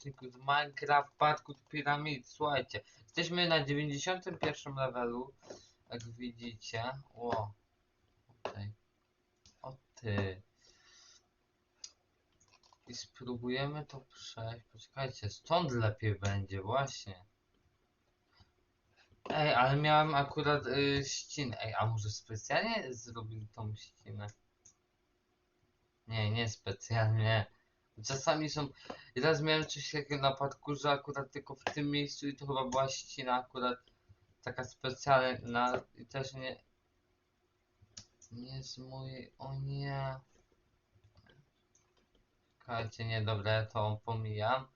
odcinku z Minecraft Parkour Pyramid. Słuchajcie, jesteśmy na 91 levelu, jak widzicie. Ło. Okej. O ty. I spróbujemy to przejść. Poczekajcie, stąd lepiej będzie, właśnie. Ej, ale miałem akurat y, ścinę. Ej, a może specjalnie zrobili tą ścinę? Nie, nie specjalnie. Czasami są. Raz miałem coś takiego na parkurze akurat tylko w tym miejscu i to chyba była ścina akurat taka specjalna i też nie. Nie z mojej. O nie. Czekajcie, nie dobra, ja to pomijam.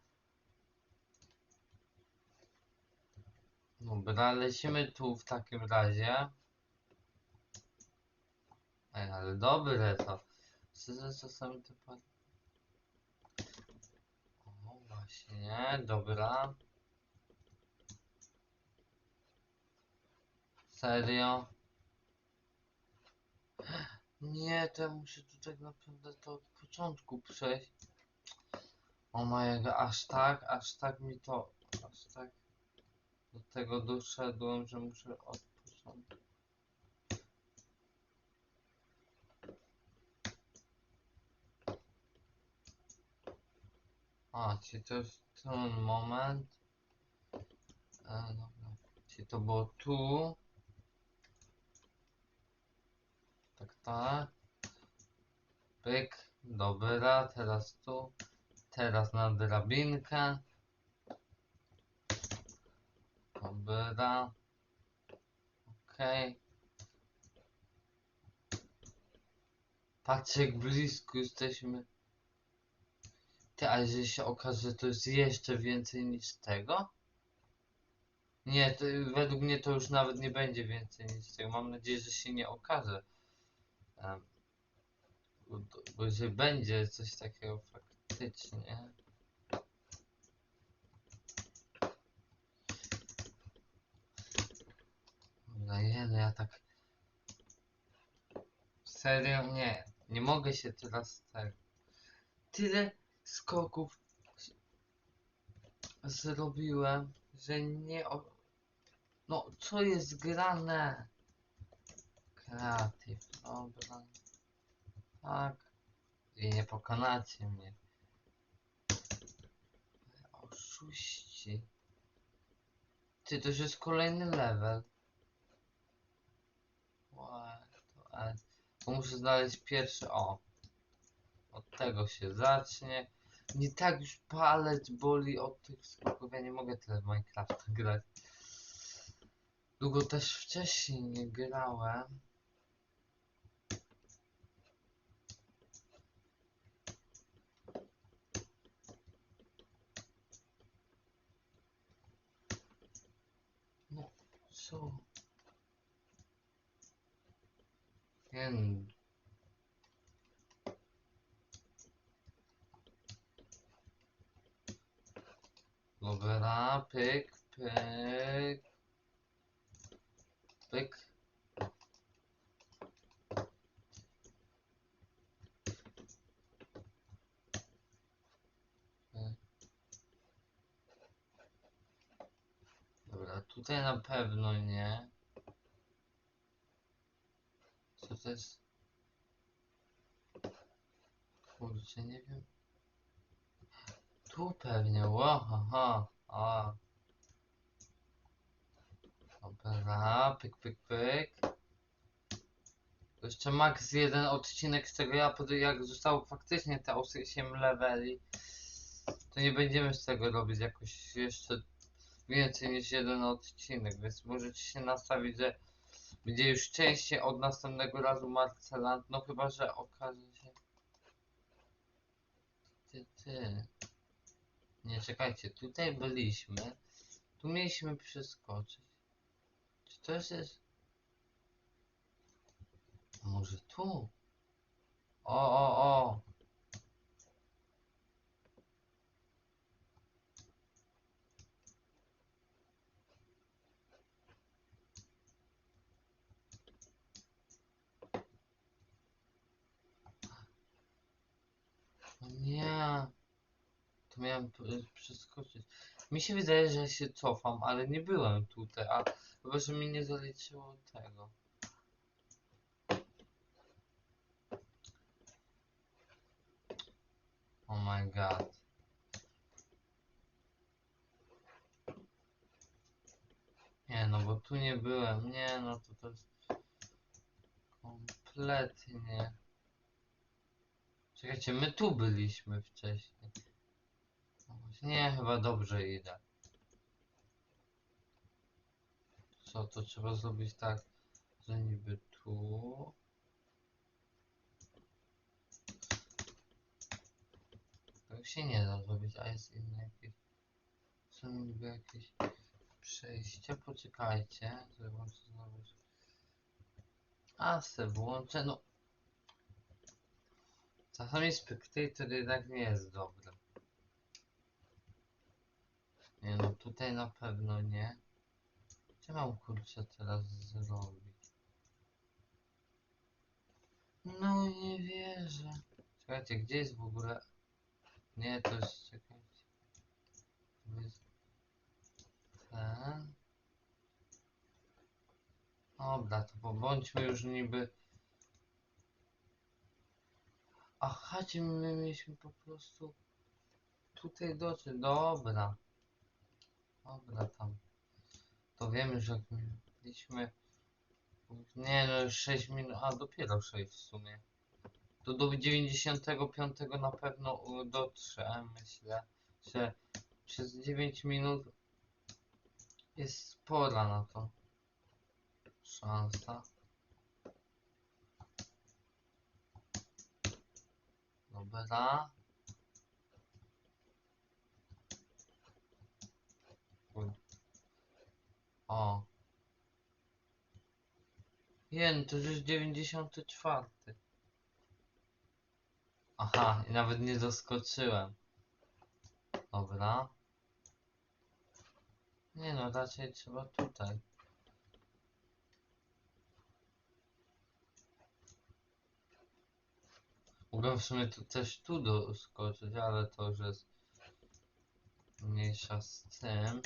Dobra, lecimy tu w takim razie. Ej, ale dobre to. Szczerze, czasami to par... O, właśnie, dobra. Serio? Nie, to ja muszę tu tak naprawdę to od początku przejść. O mojego, aż tak, aż tak mi to, aż tak do tego doszedłem, że muszę od początku. A, czy to jest ten moment? E, dobra. Czy to było tu? Tak, tak. Pyk. Dobra, teraz tu. Teraz na drabinkę. Dobra. Okej. Patrzcie jak blisko jesteśmy. Ale że się okaże, że to jest jeszcze więcej niż tego? Nie, to, według mnie to już nawet nie będzie więcej niż tego. Mam nadzieję, że się nie okaże. Em, bo, bo że będzie coś takiego faktycznie. Dobra, jeden, ja tak... Serio? Nie. Nie mogę się teraz tak... Tyle skoków zrobiłem, że nie... O... No, co jest grane? Kreatyw, dobra. Tak. I nie pokonacie mnie. Oszuści. Ty, to już jest kolejny level. What? Bo muszę znaleźć pierwszy... O. Od tego się zacznie. Nie tak już palec boli od tych skoków. Ja nie mogę tyle w Minecrafta grać. Długo też wcześniej nie grałem. No, co? Nie Dobra, pyk, pyk. Pyk. Dobra, tutaj na pewno nie. Co to jest? Kurczę, nie wiem. Tu pewnie, łahaha, a. Dobra, pyk, pyk, pyk. To Jeszcze max jeden odcinek z tego ja jak zostało faktycznie te 8 leveli, to nie będziemy z tego robić jakoś jeszcze więcej niż jeden odcinek, więc możecie się nastawić, że będzie już częściej od następnego razu Marcelant, no chyba, że okaże się... Ty, ty. Nie, czekajcie, tutaj byliśmy. Tu mieliśmy przeskoczyć. Czy to jest... Może tu? O, o, o! O nie! To miałem p- przeskoczyć. Mi się wydaje, że się cofam, ale nie byłem tutaj, a chyba, że mi nie zaliczyło tego. Oh my god. Nie no, bo tu nie byłem. Nie no, to to jest kompletnie. Czekajcie, my tu byliśmy wcześniej. Nie, chyba dobrze idę. Co, to trzeba zrobić tak, że niby tu. Tak się nie da zrobić, a jest inne jakieś. Są niby jakieś przejścia. Poczekajcie, to znowu. A se włączę, no. Czasami Spectator jednak nie jest dobry. Nie no, tutaj na pewno nie. Co mam kurczę teraz zrobić? No nie wierzę. Czekajcie, gdzie jest w ogóle... Nie, to jest... Czekajcie. To jest... Ten... Dobra, to pobądźmy już niby... Aha, czy my mieliśmy po prostu tutaj dotrzeć. Dobra. Dobra, tam. To wiemy, że jak mieliśmy... Nie no, już 6 minut, a dopiero 6 w sumie. To do 95 na pewno dotrze, myślę, że przez 9 minut jest spora na to szansa. Dobra. O. Jen, to już 94. Aha, i nawet nie doskoczyłem. Dobra. Nie no, raczej trzeba tutaj. Mogłem w sumie tu, też tu doskoczyć, ale to już jest mniejsza z tym.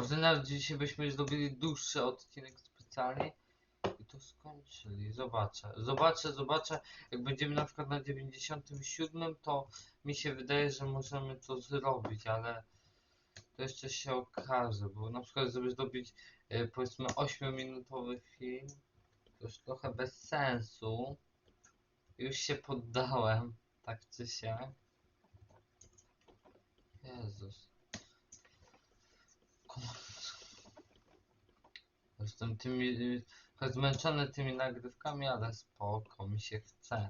Może dzisiaj byśmy zrobili dłuższy odcinek specjalnie i to skończyli. Zobaczę. Zobaczę, zobaczę. Jak będziemy na przykład na 97, to mi się wydaje, że możemy to zrobić, ale to jeszcze się okaże, bo na przykład żeby zrobić e, powiedzmy 8-minutowy film, to już trochę bez sensu. Już się poddałem, tak czy siak. Jezus. Jestem tymi, y, trochę zmęczony tymi nagrywkami, ale spoko, mi się chce.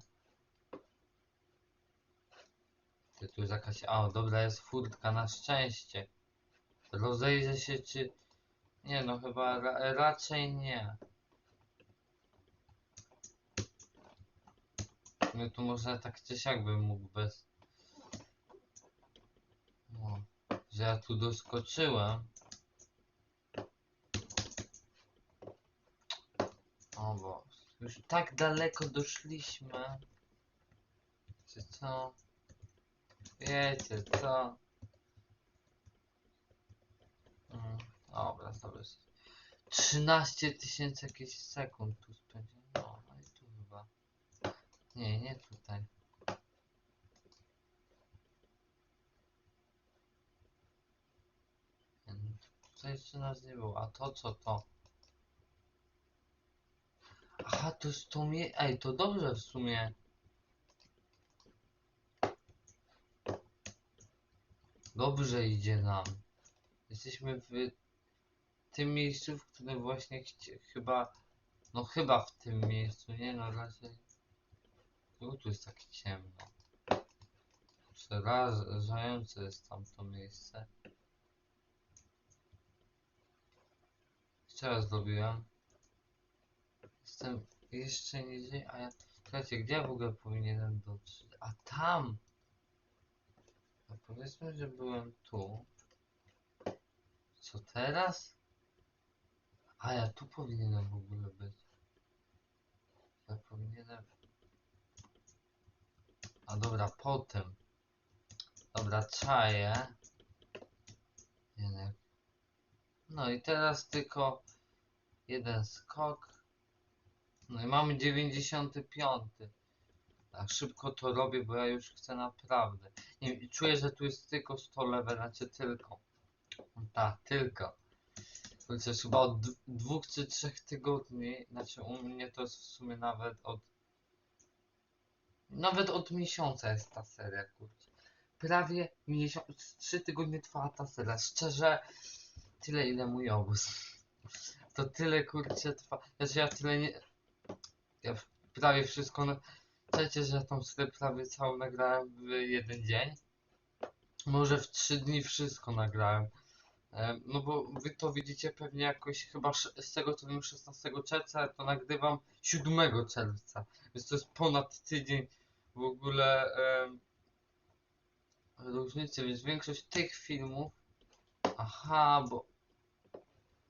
Ty, tu jest jakaś, dobra, jest furtka, na szczęście. Rozejrzę się, czy... Nie no, chyba ra raczej nie. No tu może tak czy siak bym mógł bez... No, że ja tu doskoczyłem. Bo już tak daleko doszliśmy. Czy co? Wiecie co? Mm, dobra, sobie. 13 tysięcy jakichś sekund tu spędziłem. No, no i tu chyba. Nie, nie tutaj. No, Tutaj jeszcze nas nie było. A to co to? Aha, to jest to mnie. Ej, to dobrze w sumie. Dobrze idzie nam. Jesteśmy w tym miejscu, w którym właśnie chyba. No chyba w tym miejscu, nie no raczej. Czemu tu jest tak ciemno? Przerażające jest tamto miejsce. Jeszcze raz zrobiłem. Jestem jeszcze niżej, a ja... Słuchajcie, gdzie ja w ogóle powinienem dotrzeć? A tam! No powiedzmy, że byłem tu. Co teraz? A ja tu powinienem w ogóle być. Ja powinienem... A dobra, potem. Dobra, czaję. Jeden. No i teraz tylko jeden skok. No i mamy 95. Tak szybko to robię, bo ja już chcę naprawdę. Czuję, że tu jest tylko 100 level, znaczy tylko. Tak, tylko. Chociaż chyba od dwóch czy trzech tygodni, znaczy u mnie to jest w sumie nawet od nawet od miesiąca jest ta seria, kurczę. Prawie miesiąc, trzy tygodnie trwała ta seria. Szczerze, tyle ile mój obóz. To tyle kurczę trwa. Znaczy ja tyle nie. Ja prawie wszystko. Na... Przecież ja tą serię prawie całą nagrałem w jeden dzień. Może w trzy dni wszystko nagrałem. Em, No bo wy to widzicie pewnie jakoś chyba z tego co wiem 16 czerwca, to nagrywam 7 czerwca. Więc to jest ponad tydzień w ogóle em, różnicy, więc większość tych filmów. Aha, bo.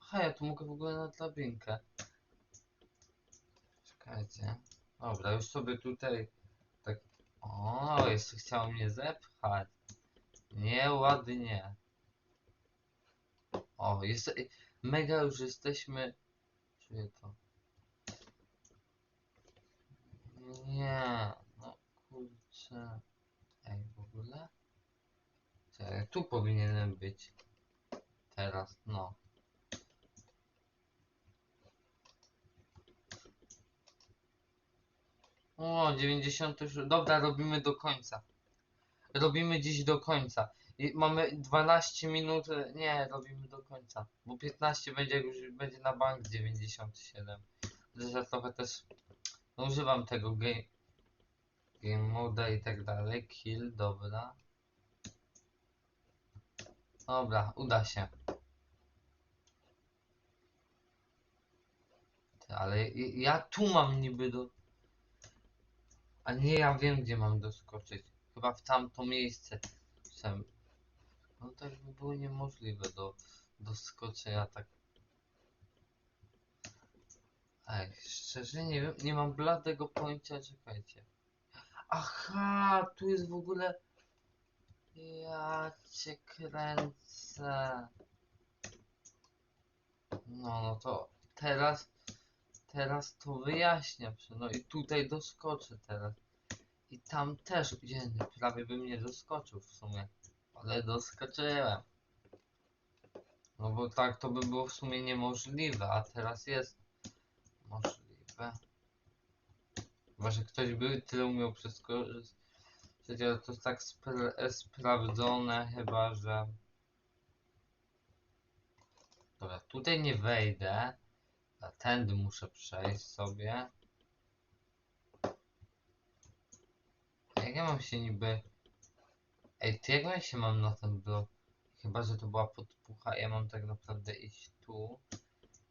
Aha, ja tu mogę w ogóle na drabinkę. Czekajcie. Dobra, już sobie tutaj tak. O, jeszcze chciał mnie zepchać. Nieładnie. O, jest. Mega już jesteśmy. Czuję to. Nie, no kurczę. Ej, w ogóle? Czekaj, tu powinienem być. Teraz, no. O, 90. już- Dobra, robimy do końca. Robimy dziś do końca. I mamy 12 minut. e, Nie, robimy do końca. Bo 15 będzie, już będzie na bank 97. Chociaż ja trochę też no, używam tego game, game mode i tak dalej. Kill, dobra. Dobra, uda się. Ale ja tu mam niby do... A nie, ja wiem gdzie mam doskoczyć. Chyba w tamto miejsce. No to by było niemożliwe do doskoczenia tak. Ej, szczerze nie wiem, nie mam bladego pojęcia, czekajcie. Aha, tu jest w ogóle... Ja cię kręcę. No, no to teraz, teraz to wyjaśniam się. No i tutaj doskoczę teraz. I tam też, jeny, prawie bym nie doskoczył w sumie. Ale doskoczyłem. No bo tak to by było w sumie niemożliwe, a teraz jest możliwe. Chyba, że ktoś by tyle umiał przeskoczyć. Przecież to jest tak spra sprawdzone chyba, że... Dobra, tutaj nie wejdę. A tędy muszę przejść sobie. Jak ja mam się niby... Ej, ty jak ja się mam na ten blok? Chyba, że to była podpucha, ja mam tak naprawdę iść tu.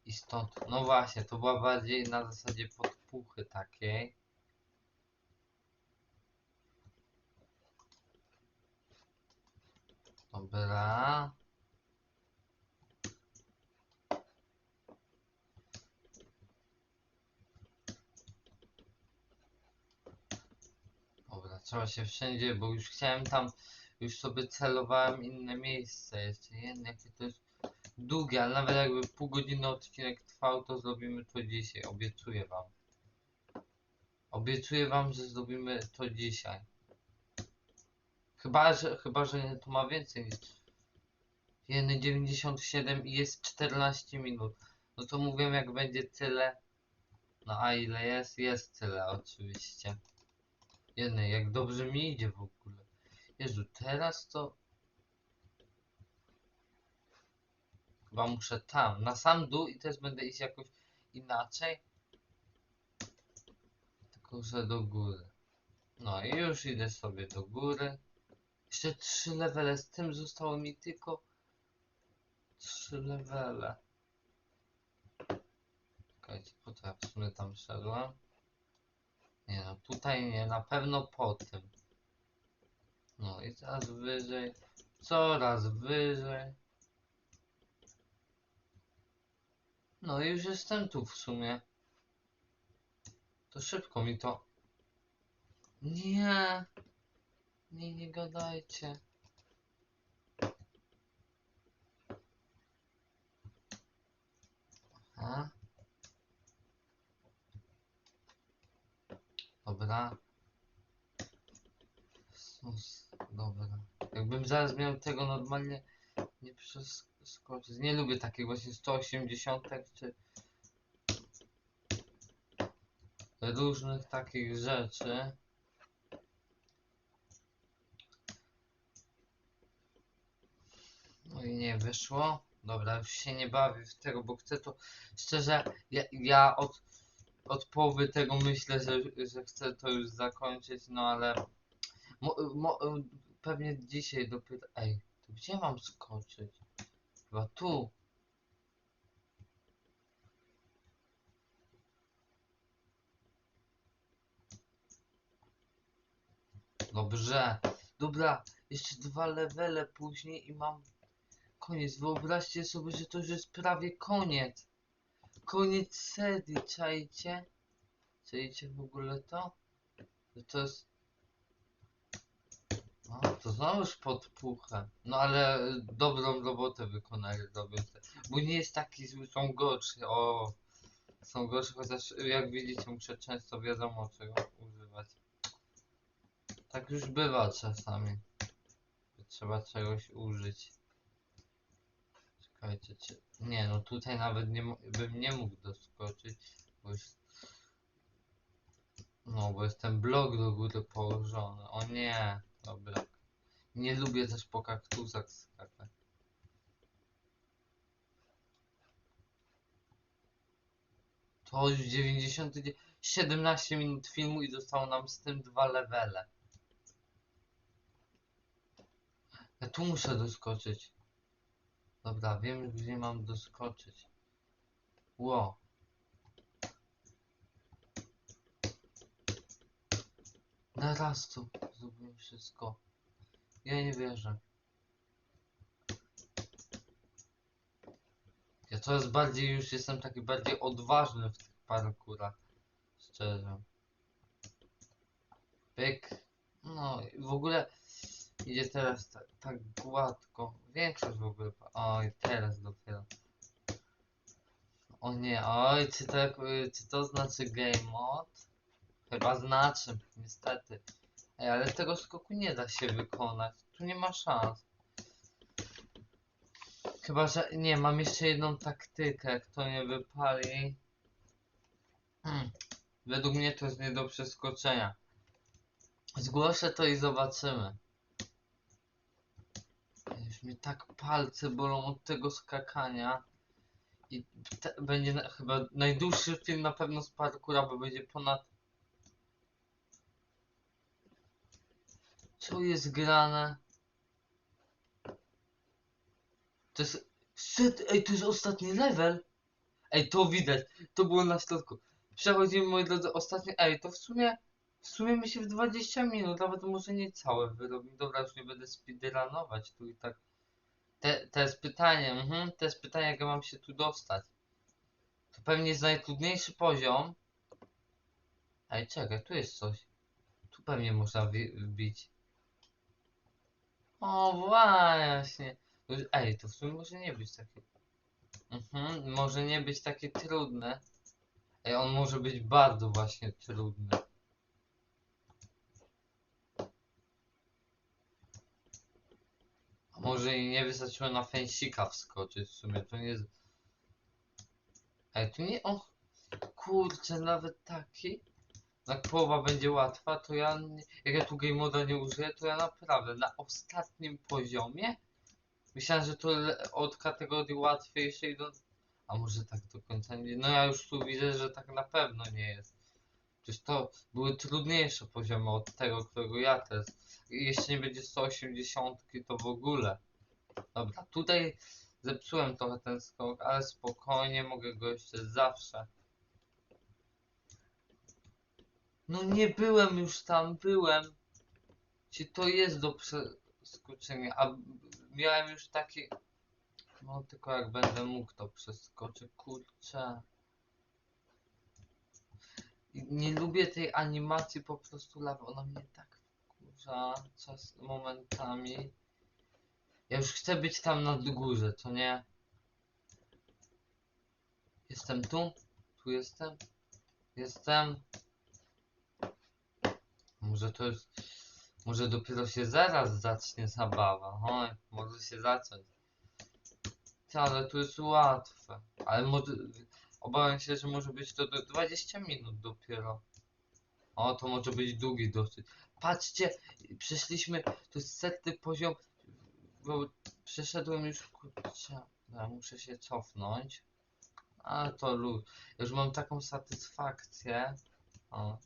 I stąd... No właśnie, to była bardziej na zasadzie podpuchy takiej. Dobra. Dobra, trzeba się wszędzie, bo już chciałem tam, już sobie celowałem inne miejsce jeszcze. Jeden, jakie to jest długie, ale nawet jakby pół godziny odcinek trwał, to zrobimy to dzisiaj, obiecuję wam. Obiecuję wam, że zrobimy to dzisiaj. Chyba, że, chyba, że to ma więcej niż 1,97 i jest 14 minut. No to mówię, jak będzie tyle. No a ile jest? Jest tyle oczywiście. Jednej, jak dobrze mi idzie w ogóle. Jezu, teraz to... Chyba muszę tam, na sam dół i też będę iść jakoś inaczej. Tylko, że do góry. No i już idę sobie do góry. Jeszcze trzy levele, z tym zostało mi tylko trzy levele. Czekajcie, po to ja w sumie tam szedłem. Nie no, tutaj nie, na pewno po tym. No i teraz wyżej, coraz wyżej. No i już jestem tu w sumie. To szybko mi to... Nie. Nie, nie gadajcie. Aha. Dobra. Sus, dobra. Jakbym zaraz miał tego normalnie nie przeskoczyć. Nie lubię takich właśnie 180 czy różnych takich rzeczy. No i nie wyszło. Dobra, już się nie bawię w tego, bo chcę to. Szczerze, ja, ja od, od połowy tego myślę, że, że chcę to już zakończyć, no ale. Mo, mo, pewnie dzisiaj dopiero. Ej, to gdzie mam skoczyć? Chyba tu. Dobrze. Dobra, jeszcze dwa levele później i mam koniec. Wyobraźcie sobie, że to już jest prawie koniec. Koniec serii, czajcie? Czajcie w ogóle to? Że to jest... No, to znowuż podpuchę. No ale dobrą robotę wykonali robiąc. Bo nie jest taki zły, są gorsi. O, są gorsi, chociaż jak widzicie muszę często wiadomo czego używać. Tak już bywa czasami. Trzeba czegoś użyć. Nie no tutaj nawet nie bym nie mógł doskoczyć, bo jest... No, bo jest ten blok do góry położony. O nie, dobra. Nie lubię też po kaktusach skakać. To już 90... 17 minut filmu i zostało nam z tym dwa levele. Ja tu muszę doskoczyć. Dobra, wiem gdzie mam doskoczyć. Ło. Na raz tu zrobiłem wszystko. Ja nie wierzę. Ja coraz bardziej już jestem taki bardziej odważny w tych parkurach. Szczerze. Pyk. No i w ogóle idzie teraz tak, tak gładko. Większość w ogóle. Oj, teraz dopiero. O nie, oj, czy y, czy to znaczy game mode? Chyba znaczy, niestety. Ej, ale tego skoku nie da się wykonać. Tu nie ma szans. Chyba, że nie, mam jeszcze jedną taktykę, jak to nie wypali. Hmm. Według mnie to jest nie do przeskoczenia. Zgłoszę to i zobaczymy. Mi tak palce bolą od tego skakania. I te, będzie na, chyba najdłuższy film na pewno z parkura, bo będzie ponad... Co jest grane? To jest... Ej, to jest ostatni level! Ej, to widać. To było na środku. Przechodzimy, moi drodzy, ostatni... Ej, to w sumie... W sumie my się w 20 minut, nawet może nie całe wyrobi. Dobra, już nie będę speedrunować tu i tak. Te, to jest pytanie, mhm, to jest pytanie, jak ja mam się tu dostać. To pewnie jest najtrudniejszy poziom. Ej, czekaj, tu jest coś. Tu pewnie można wbić. O, właśnie. Ej, to w sumie może nie być takie... Mhm, może nie być takie trudne. Ej, on może być bardzo właśnie trudny. A może i nie wystarczyło na fęsika wskoczyć w sumie, to nie... z- Ej, tu nie... O! Kurczę, nawet taki... Jak połowa będzie łatwa, to ja... Jak ja tu game moda nie użyję, to ja naprawdę na ostatnim poziomie Myślałem, że to od kategorii łatwiejszej do... A może tak do końca nie... No ja już tu widzę, że tak na pewno nie jest. Przecież to były trudniejsze poziomy od tego, którego ja teraz. I Jeszcze nie będzie 180, to w ogóle. Dobra, tutaj zepsułem trochę ten skok, ale spokojnie, mogę go jeszcze zawsze. No nie byłem już tam, byłem. Czy to jest do przeskoczenia? A miałem już taki. No tylko jak będę mógł to przeskoczę, kurczę. Nie lubię tej animacji po prostu lawy, ona mnie tak wkurza. czas momentami. Ja już chcę być tam na górze, to nie? Jestem tu? Tu jestem? Jestem. Może to jest... Może dopiero się zaraz zacznie zabawa. Oj, może się zacząć. Ty, ale tu jest łatwe. Ale może... Obawiam się, że może być to do 20 minut dopiero. O, to może być długi dosyć. Patrzcie, przeszliśmy, to jest setny poziom, bo przeszedłem już, kurczę, ja muszę się cofnąć. A to luz. Już mam taką satysfakcję. O.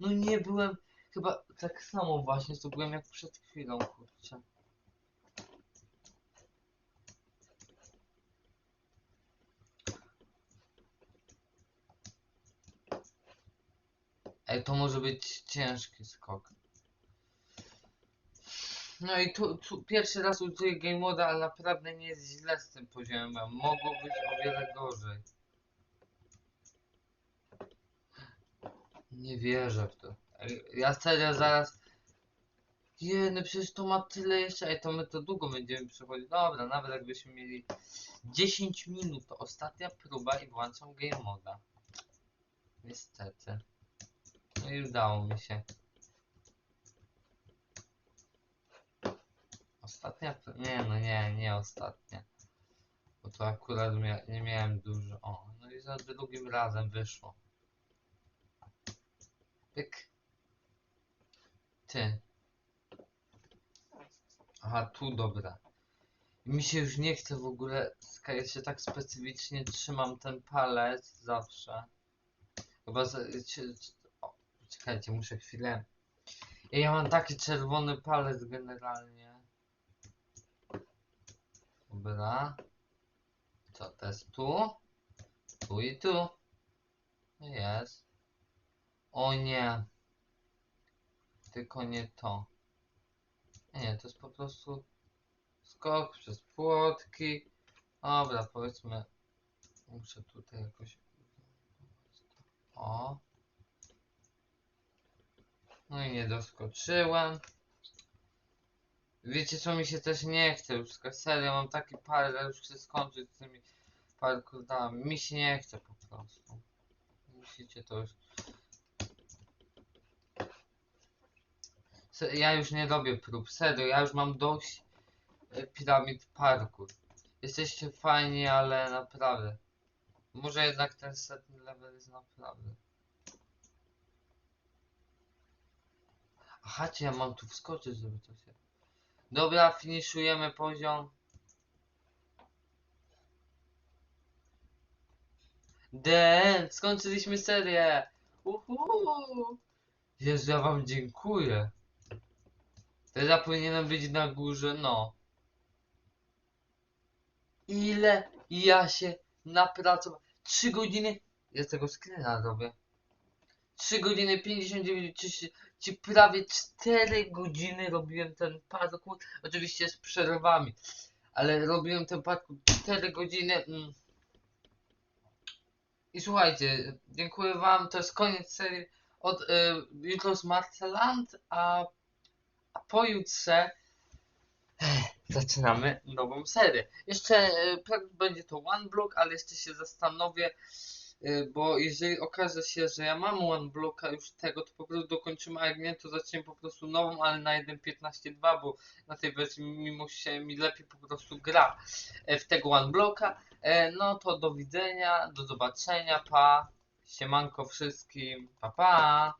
No nie byłem, chyba tak samo właśnie byłem jak przed chwilą, kurczę. Ej, to może być ciężki skok. No i tu, tu pierwszy raz użyję game moda, ale naprawdę nie jest źle z tym poziomem. Mogło być o wiele gorzej. Nie wierzę w to. Ja serio zaraz... Jeny, przecież to ma tyle jeszcze. Ej, to my to długo będziemy przechodzić. Dobra, nawet jakbyśmy mieli 10 minut, to ostatnia próba i włączam game moda. Niestety. No i udało mi się. Ostatnia? pr- Nie, no nie, nie ostatnia. Bo to akurat mia nie miałem dużo. O, no i za drugim razem wyszło. Pyk. Ty. Aha, tu dobra. Mi się już nie chce w ogóle. Ja się tak specyficznie trzymam ten palec zawsze. Chyba o, czekajcie, muszę chwilę. Ja mam taki czerwony palec generalnie. Dobra. Co to jest tu? Tu i tu. Jest. O nie. Tylko nie to. Nie, to jest po prostu skok przez płotki. Dobra, powiedzmy. Muszę tutaj jakoś. O. No i nie doskoczyłem. Wiecie co mi się też nie chce już serio, mam taki par, że już chcę skończyć z tymi parkourami. Mi się nie chce po prostu. Musicie to już... Ja już nie robię prób, serio, ja już mam dość e, piramid parkour. Jesteście fajni, ale naprawdę. Może jednak ten setny level jest naprawdę. Aha, czy ja mam tu wskoczyć, żeby to się... Dobra, finiszujemy poziom. Den, skończyliśmy serię. Uhu. Jezu, ja wam dziękuję. Teraz powinienem być na górze, no. Ile ja się napracowałem. 3 godziny. Ja tego screena robię. 3 godziny 59, 30, ci prawie 4 godziny robiłem ten parkour. Oczywiście z przerwami. Ale robiłem ten parkour 4 godziny. Mm. I słuchajcie, dziękuję wam. To jest koniec serii. Od y, jutro jest Marceland, a, a pojutrze eh, zaczynamy nową serię. Jeszcze y, będzie to One Block, ale jeszcze się zastanowię, bo jeżeli okaże się, że ja mam One Blocka już tego, to po prostu dokończymy, a jak nie, to zaczniemy po prostu nową, ale na 1.15.2, bo na tej wersji mimo się mi lepiej po prostu gra e, w tego One Blocka. E, No to do widzenia, do zobaczenia, pa. Siemanko wszystkim, pa pa.